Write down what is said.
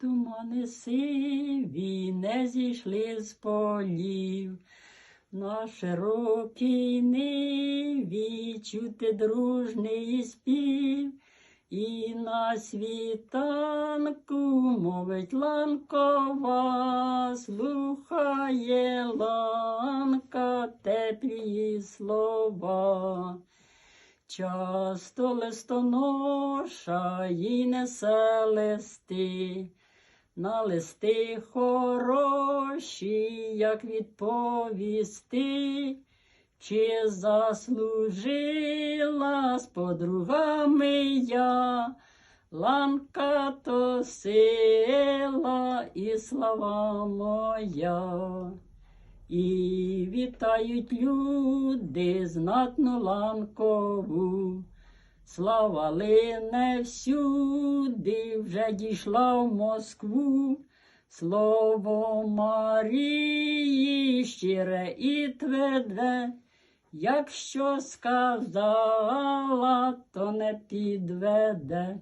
Тумани сиві не зійшли з полів. На широкій ниві чути дружний спів, і на світанку мовить ланкова, слухає ланка теплі слова. Часто листоноша їй несе листи, на листи хороші, як відповісти, чи заслужила з подругами я, ланка то сила і слава моя. І вітають люди знатну ланкову. Слава лине всюди, вже дійшла в Москву. Слово Марії щире і тверде, якщо сказала, то не підведе.